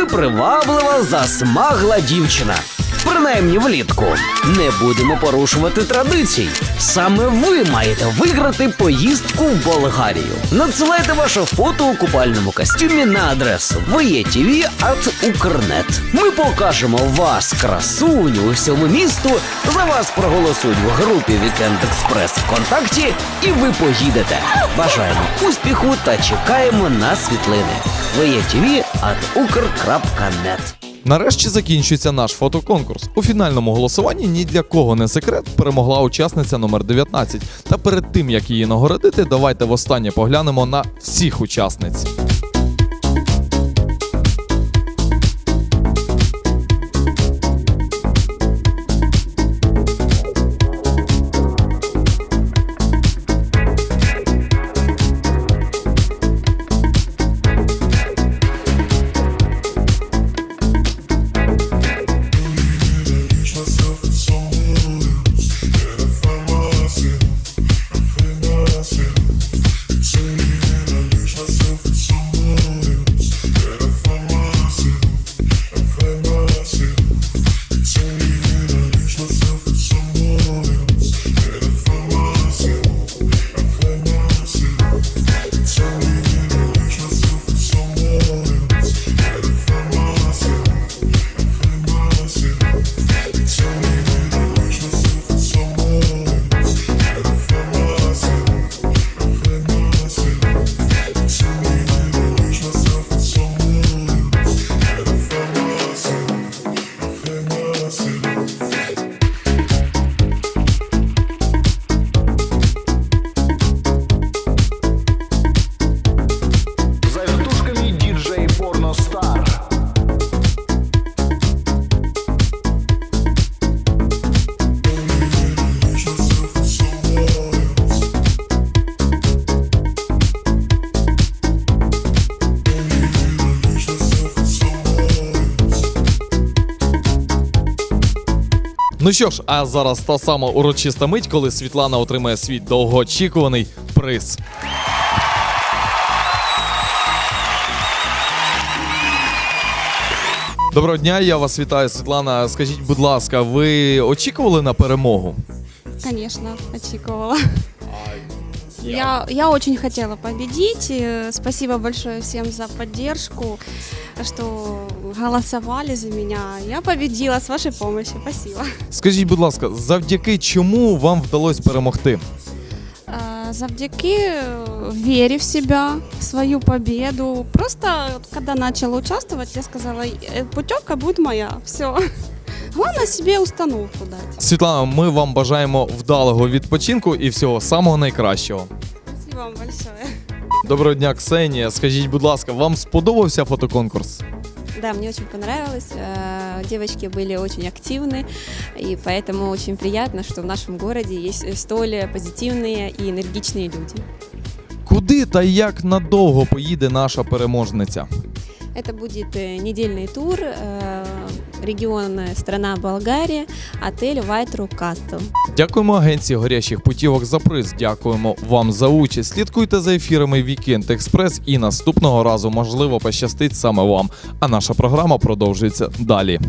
ви приваблива, засмагла дівчина. Принаймні влітку не будемо порушувати традицій. Саме ви маєте виграти поїздку в Болгарію. Надсилайте ваше фото у купальному костюмі на адресу voetv.укрнет. Ми покажемо вас, красуню, усьому місту. За вас проголосують в групі Вікенд Експрес ВКонтакті, і ви поїдете. Бажаємо успіху та чекаємо на світлини. voetv.ukr.net Нарешті закінчується наш фотоконкурс. У фінальному голосуванні ні для кого не секрет перемогла учасниця номер 19. Та перед тим як її нагородити, давайте востаннє поглянемо на всіх учасниць. Ну що ж, а зараз та сама урочиста мить, коли Світлана отримає свій довгоочікуваний приз. Доброго дня, я вас вітаю, Світлана. Скажіть, будь ласка, ви очікували на перемогу? Звісно, очікувала. Я, я очень хотела победить. Э, Спасибо большое всем за поддержку, что голосовали за меня. Я победила с вашей помощью. Спасибо. Скажіть, будь ласка, завдяки чому вам вдалося перемогти? Э, Завдяки э, вере в себя, в свою победу. Просто вот когда начала участвовать, я сказала, «Э, путевка будет моя. Все. Главное себе установку дать. Світлана, ми вам бажаємо вдалого відпочинку і всього самого найкращого. Спасибо вам большое. Доброго дня, Ксенія. Скажіть, будь ласка, вам сподобався фотоконкурс? Да, мне очень понравилось. Э, Девочки были очень активны, и поэтому очень приятно, что в нашем городе есть столь позитивные и энергичные люди. Куди та як надовго поїде наша переможниця? Это будет э, недельный тур, э, регион э, страна Болгарія, отель White Rock Castle. Дякуємо агенції горячих путівок за приз. Дякуємо вам за участь. Слідкуйте за ефірами Вікенд Експрес і наступного разу можливо пощастить саме вам. А наша програма продовжується далі.